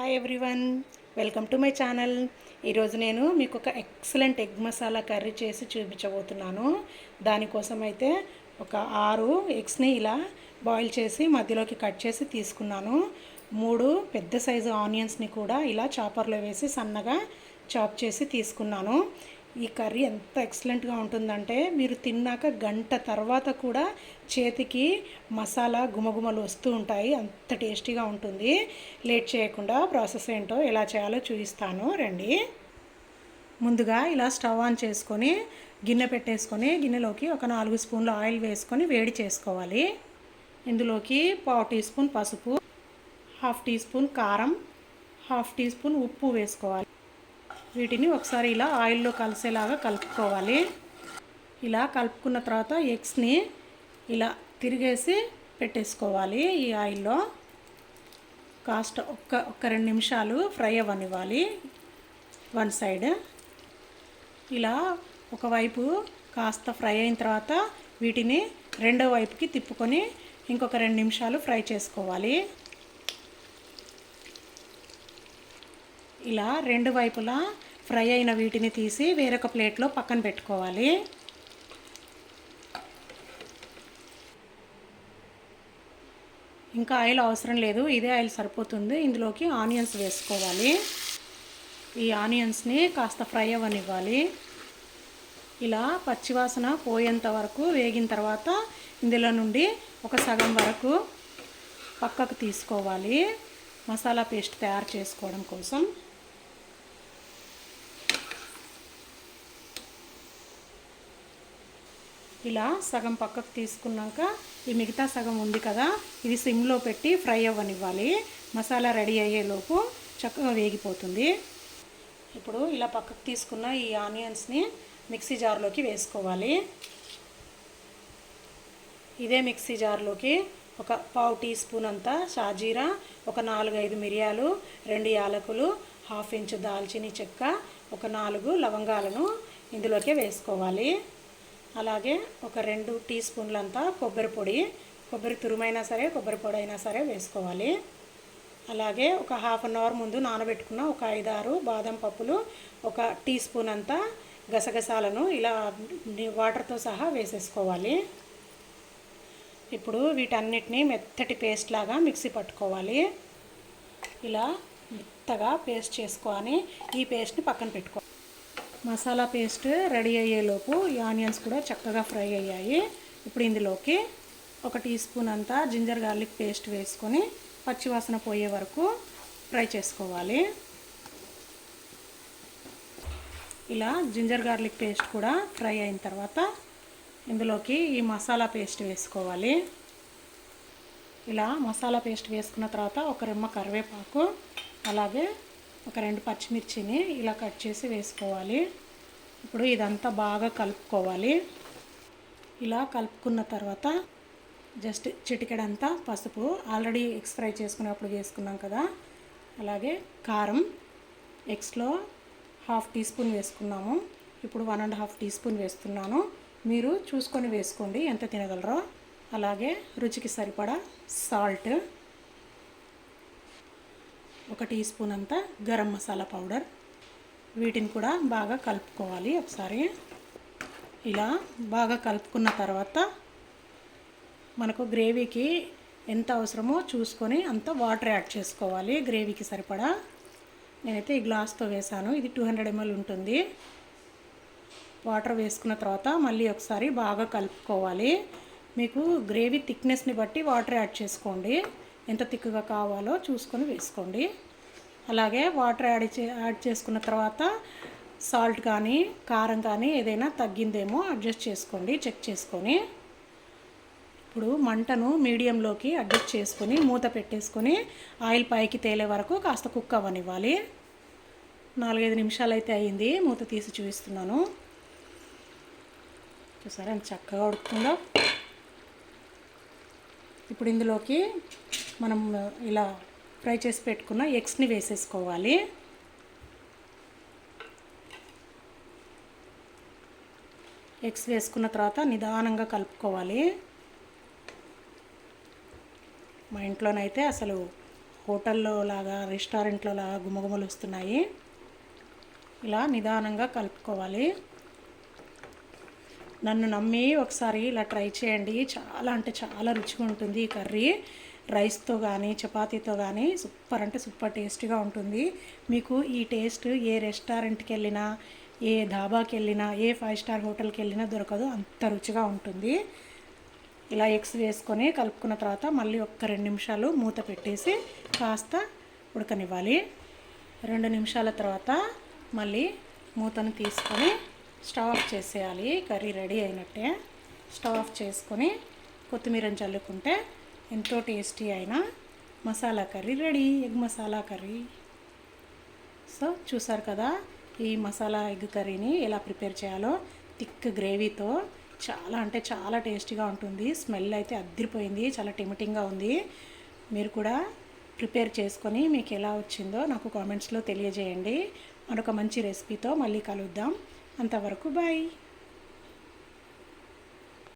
Hi everyone welcome to my channel ఈరోజు నేను మీకు ఒక ఎక్సలెంట్ ఎగ్ మసాలా కర్రీ చేసి చూపించబోతున్నాను. దానికోసం అయితే ఒక ఆరు ఎగ్స్ని ఇలా బాయిల్ చేసి మధ్యలోకి కట్ చేసి తీసుకున్నాను. మూడు పెద్ద సైజు ఆనియన్స్ని కూడా ఇలా చాపర్లో వేసి సన్నగా చాప్ చేసి తీసుకున్నాను. ఈ కర్రీ ఎంత ఎక్సలెంట్గా ఉంటుందంటే మీరు తిన్నాక గంట తర్వాత కూడా చేతికి మసాలా గుమగుమలు వస్తూ ఉంటాయి. అంత టేస్టీగా ఉంటుంది. లేట్ చేయకుండా ప్రాసెస్ ఏంటో ఎలా చేయాలో చూపిస్తాను. రండి. ముందుగా ఇలా స్టవ్ ఆన్ చేసుకొని గిన్నె పెట్టేసుకొని గిన్నెలోకి ఒక నాలుగు స్పూన్ల ఆయిల్ వేసుకొని వేడి చేసుకోవాలి. ఇందులోకి పావు టీ స్పూన్ పసుపు హాఫ్ టీ స్పూన్ కారం హాఫ్ టీ స్పూన్ ఉప్పు వేసుకోవాలి. వీటిని ఒకసారి ఇలా ఆయిల్లో కలిసేలాగా కలుపుకోవాలి. ఇలా కలుపుకున్న తర్వాత ఎగ్స్ని ఇలా తిరిగేసి పెట్టేసుకోవాలి ఈ ఆయిల్లో. కాస్ట్ ఒక్క ఒక్క రెండు నిమిషాలు ఫ్రై అవ్వనివ్వాలి వన్ సైడ్. ఇలా ఒకవైపు కాస్త ఫ్రై అయిన తర్వాత వీటిని రెండో వైపుకి తిప్పుకొని ఇంకొక రెండు నిమిషాలు ఫ్రై చేసుకోవాలి. ఇలా రెండు వైపులా ఫ్రై అయిన వీటిని తీసి వేరొక ప్లేట్లో పక్కన పెట్టుకోవాలి. ఇంకా ఆయిల్ అవసరం లేదు ఇదే ఆయిల్ సరిపోతుంది. ఇందులోకి ఆనియన్స్ వేసుకోవాలి. ఈ ఆనియన్స్ని కాస్త ఫ్రై అవ్వనివ్వాలి. ఇలా పచ్చివాసన పోయేంత వరకు వేగిన తర్వాత ఇందులో నుండి ఒక సగం వరకు పక్కకు తీసుకోవాలి. మసాలా పేస్ట్ తయారు చేసుకోవడం కోసం. ఇలా సగం పక్కకు తీసుకున్నాక ఈ మిగతా సగం ఉంది కదా ఇది సిమ్లో పెట్టి ఫ్రై అవ్వనివ్వాలి. మసాలా రెడీ అయ్యేలోపు చక్కగా వేగిపోతుంది. ఇప్పుడు ఇలా పక్కకు తీసుకున్న ఈ ఆనియన్స్ని మిక్సీ జార్లోకి వేసుకోవాలి. ఇదే మిక్సీ జార్లోకి ఒక పావు టీ స్పూన్ అంతా షాజీరా ఒక నాలుగైదు మిరియాలు రెండు యాలకులు హాఫ్ ఇంచ్ దాల్చిని చెక్క ఒక నాలుగు లవంగాలను ఇందులోకి వేసుకోవాలి. అలాగే ఒక రెండు టీ స్పూన్లంతా కొబ్బరి పొడి. కొబ్బరి తురుమైనా సరే కొబ్బరి పొడి అయినా సరే వేసుకోవాలి. అలాగే ఒక హాఫ్ అన్ అవర్ ముందు నానబెట్టుకున్న ఒక ఐదారు బాదం పప్పులు ఒక టీ స్పూన్ అంతా గసగసాలను ఇలా వాటర్తో సహా వేసేసుకోవాలి. ఇప్పుడు వీటన్నిటిని మెత్తటి పేస్ట్ లాగా మిక్సీ పట్టుకోవాలి. ఇలా మెత్తగా పేస్ట్ చేసుకొని ఈ పేస్ట్ని పక్కన పెట్టుకో మసాలా పేస్ట్ రెడీ అయ్యేలోపు ఈ ఆనియన్స్ కూడా చక్కగా ఫ్రై అయ్యాయి. ఇప్పుడు ఇందులోకి ఒక టీ స్పూన్ అంతా జింజర్ గార్లిక్ పేస్ట్ వేసుకొని పచ్చివాసన పోయే వరకు ఫ్రై చేసుకోవాలి. ఇలా జింజర్ గార్లిక్ పేస్ట్ కూడా ఫ్రై అయిన తర్వాత ఇందులోకి ఈ మసాలా పేస్ట్ వేసుకోవాలి. ఇలా మసాలా పేస్ట్ వేసుకున్న తర్వాత ఒక రెమ్మ కరివేపాకు అలాగే ఒక రెండు పచ్చిమిర్చిని ఇలా కట్ చేసి వేసుకోవాలి. ఇప్పుడు ఇదంతా బాగా కలుపుకోవాలి. ఇలా కలుపుకున్న తర్వాత జస్ట్ చిటికెడంతా పసుపు ఆల్రెడీ ఎగ్స్ ఫ్రై చేసుకున్నప్పుడు వేసుకున్నాం కదా. అలాగే కారం ఎగ్స్లో హాఫ్ టీ స్పూన్ వేసుకున్నాము. ఇప్పుడు one and half teaspoon వేస్తున్నాను. మీరు చూసుకొని వేసుకోండి ఎంత తినగలరో. అలాగే రుచికి సరిపడా సాల్ట్ ఒక టీ స్పూన్ అంతా గరం మసాలా పౌడర్. వీటిని కూడా బాగా కలుపుకోవాలి ఒకసారి. ఇలా బాగా కలుపుకున్న తర్వాత మనకు గ్రేవీకి ఎంత అవసరమో చూసుకొని అంత వాటర్ యాడ్ చేసుకోవాలి గ్రేవీకి సరిపడా. నేనైతే ఈ గ్లాస్తో వేసాను ఇది టూ హండ్రెడ్ ఎంఎల్ ఉంటుంది. వాటర్ వేసుకున్న తర్వాత మళ్ళీ ఒకసారి బాగా కలుపుకోవాలి. మీకు గ్రేవీ థిక్నెస్ని బట్టి వాటర్ యాడ్ చేసుకోండి. ఎంత థిక్గా కావాలో చూసుకొని వేసుకోండి. అలాగే వాటర్ యాడ్ చే యాడ్ చేసుకున్న తర్వాత సాల్ట్ కానీ కారం కానీ ఏదైనా తగ్గిందేమో అడ్జస్ట్ చేసుకోండి చెక్ చేసుకొని. ఇప్పుడు మంటను మీడియంలోకి అడ్జస్ట్ చేసుకొని మూత పెట్టేసుకొని ఆయిల్ పైకి తేలే వరకు కాస్త కుక్ అవ్వనివ్వాలి. నాలుగైదు నిమిషాలు అయితే అయ్యింది మూత తీసి చూపిస్తున్నాను. చూసారా ఎంత చక్కగా ఉడుకుతుందో? ఇప్పుడు ఇందులోకి మనం ఇలా ఫ్రై చేసి పెట్టుకున్న ఎగ్స్ని వేసేసుకోవాలి. ఎగ్స్ వేసుకున్న తర్వాత నిదానంగా కలుపుకోవాలి. మా ఇంట్లోనైతే అసలు హోటల్లో లాగా రెస్టారెంట్లో లాగా గుమగుమలు వస్తున్నాయి. ఇలా నిదానంగా కలుపుకోవాలి. నన్ను నమ్మి ఒకసారి ఇలా ట్రై చేయండి. చాలా అంటే చాలా రుచిగా ఉంటుంది ఈ కర్రీ. రైస్తో కానీ చపాతీతో కానీ సూపర్ అంటే సూపర్ టేస్టీగా ఉంటుంది. మీకు ఈ టేస్ట్ ఏ రెస్టారెంట్కి వెళ్ళినా ఏ ధాబాకి వెళ్ళినా ఏ ఫైవ్ స్టార్ హోటల్కి వెళ్ళినా దొరకదు. అంత రుచిగా ఉంటుంది. ఇలా ఎగ్స్ వేసుకొని కలుపుకున్న తర్వాత మళ్ళీ ఒక్క రెండు నిమిషాలు మూత పెట్టేసి కాస్త ఉడకనివ్వాలి. రెండు నిమిషాల తర్వాత మళ్ళీ మూతను తీసుకొని స్టవ్ ఆఫ్ చేసేయాలి. కర్రీ రెడీ అయినట్టే. స్టవ్ ఆఫ్ చేసుకొని కొత్తిమీరని చల్లుకుంటే ఎంతో టేస్టీ అయిన masala curry ready egg masala curry. So చూసారు కదా ఈ మసాలా ఎగ్ కర్రీని ఎలా ప్రిపేర్ చేయాలో థిక్ గ్రేవీతో. చాలా అంటే చాలా టేస్టీగా ఉంటుంది. స్మెల్ అయితే అద్దరిపోయింది చాలా టెమిటింగ్గా ఉంది. మీరు కూడా ప్రిపేర్ చేసుకొని మీకు ఎలా వచ్చిందో నాకు కామెంట్స్లో తెలియజేయండి. మరొక మంచి రెసిపీతో మళ్ళీ కలుద్దాం. అంతవరకు బాయ్.